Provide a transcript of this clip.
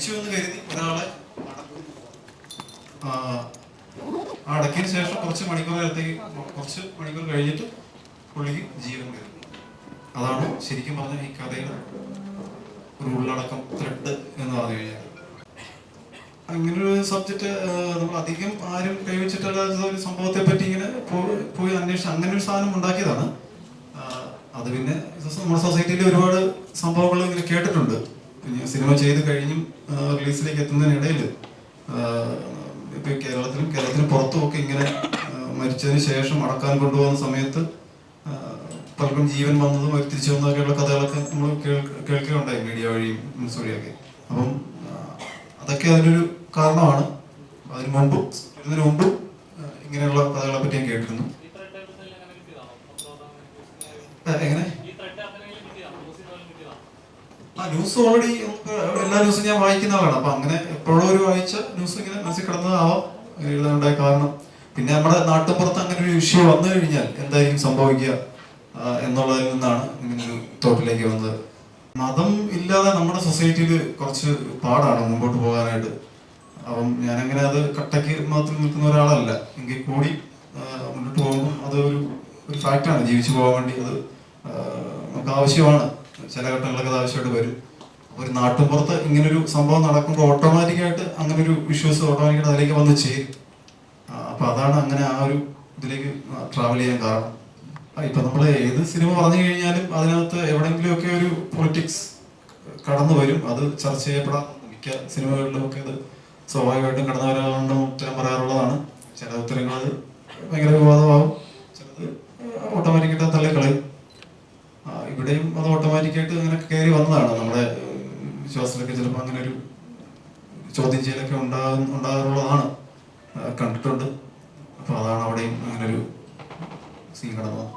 മരിച്ചു എന്ന് കരുതി ഒരാളെ അടക്കിയതിന് ശേഷം കുറച്ച് മണിക്കൂർ നേരത്തേക്ക് കുറച്ച് മണിക്കൂർ കഴിഞ്ഞിട്ട് പുള്ളിക്ക് ജീവൻ കയറി അതാണ് ശരിക്കും പറഞ്ഞ ഈ കഥയുടെ ഒരു ഉള്ളടക്കം ത്രെഡ് എന്ന് പറഞ്ഞു കഴിഞ്ഞാൽ. അങ്ങനൊരു സബ്ജക്റ്റ് നമ്മൾ അധികം ആരും കൈവച്ചിട്ടല്ലാത്ത ഒരു സംഭവത്തെ പറ്റി ഇങ്ങനെ പോയി- അന്വേഷിച്ച് അങ്ങനെ ഒരു സാധനം ഉണ്ടാക്കിയതാണ്. അത് പിന്നെ നമ്മുടെ സൊസൈറ്റിയിൽ ഒരുപാട് സംഭവങ്ങൾ ഇങ്ങനെ കേട്ടിട്ടുണ്ട്. സിനിമ ചെയ്ത് കഴിഞ്ഞും റിലീസിലേക്ക് എത്തുന്നതിനിടയിൽ ഇപ്പൊ കേരളത്തിലും കേരളത്തിന് പുറത്തും ഒക്കെ ഇങ്ങനെ മരിച്ചതിന് ശേഷം അടക്കാൻ കൊണ്ടുപോകുന്ന സമയത്ത് പലർക്കും ജീവൻ വന്നതും അവർ തിരിച്ചു വന്നതൊക്കെയുള്ള കഥകളൊക്കെ നമ്മൾ കേൾക്കുകയുണ്ടായി മീഡിയ വഴിയും ന്യൂസ് വഴിയൊക്കെ. അപ്പം അതൊക്കെ അതിനൊരു കാരണമാണ്. അതിന് മുമ്പും ഇതിനു മുമ്പും ഇങ്ങനെയുള്ള കഥകളെ പറ്റി ഞാൻ കേട്ടിരുന്നു. എങ്ങനെ? ആ ന്യൂസ് ഓൾറെഡി എല്ലാ ന്യൂസും ഞാൻ വായിക്കുന്ന ആളാണ്. അപ്പൊ അങ്ങനെ എപ്പോഴും ഒരു വായിച്ച ന്യൂസ് ഇങ്ങനെ മനസ്സിൽ കിടന്നതാവാം. എഴുതാനുണ്ടായ കാരണം. പിന്നെ നമ്മുടെ നാട്ടുപുറത്ത് അങ്ങനെ ഒരു വിഷയം വന്നു കഴിഞ്ഞാൽ എന്തായിരിക്കും സംഭവിക്കുക എന്നുള്ളതിൽ നിന്നാണ് ഇങ്ങനെ ഒരു തോട്ടിലേക്ക് വന്നത്. മതം ഇല്ലാതെ നമ്മുടെ സൊസൈറ്റിയിൽ കുറച്ച് പാടാണ് മുമ്പോട്ട് പോകാനായിട്ട്. അപ്പം ഞാനങ്ങനെ അത് കട്ടയ്ക്ക് മാത്രം നിൽക്കുന്ന ഒരാളല്ല. എങ്കിൽ കൂടി മുന്നോട്ട് പോകുമ്പോൾ അത് ഒരു ഒരു ഫാക്റ്റാണ് ജീവിച്ചു പോകാൻ വേണ്ടി അത് നമുക്ക് ആവശ്യമാണ്. ചില ഘട്ടങ്ങളൊക്കെ ആവശ്യമായിട്ട് വരും. ഒരു നാട്ടുപുറത്ത് ഇങ്ങനൊരു സംഭവം നടക്കുമ്പോൾ ഓട്ടോമാറ്റിക്കായിട്ട് അങ്ങനെ ഒരു ഇഷ്യൂസ് ഓട്ടോമാറ്റിക്കായിട്ട് അതിലേക്ക് വന്ന് ചെയ്യും അപ്പൊ അതാണ് അങ്ങനെ ആ ഒരു ഇതിലേക്ക് ട്രാവൽ ചെയ്യാൻ കാരണം. ഇപ്പൊ നമ്മൾ ഏത് സിനിമ പറഞ്ഞു കഴിഞ്ഞാലും അതിനകത്ത് എവിടെങ്കിലും ഒക്കെ ഒരു പൊളിറ്റിക്സ് കടന്നു വരും. അത് ചർച്ച ചെയ്യപ്പെടാം. മിക്ക സിനിമകളിലും ഒക്കെ അത് സ്വാഭാവികമായിട്ടും കടന്നു വരാറുണ്ട് ഉത്തരം പറയാറുള്ളതാണ്. ചില ഉത്തരങ്ങൾ ഭയങ്കര വിവാദമാകും. ചിലത് ഓട്ടോമാറ്റിക്കായിട്ട് ഓട്ടോമാറ്റിക്കായിട്ട് അങ്ങനെ കയറി വന്നതാണ്. നമ്മുടെ വിശ്വാസത്തിലൊക്കെ ചിലപ്പോൾ അങ്ങനെ ഒരു ചോദ്യം ചെയ്യലൊക്കെ ഉണ്ടാകും ഉണ്ടാകാറുള്ളതാണ്. കണ്ടിട്ടുണ്ട്. അപ്പൊ അതാണ് അവിടെയും അങ്ങനെ ഒരു സീൻ കടന്നു വന്നത്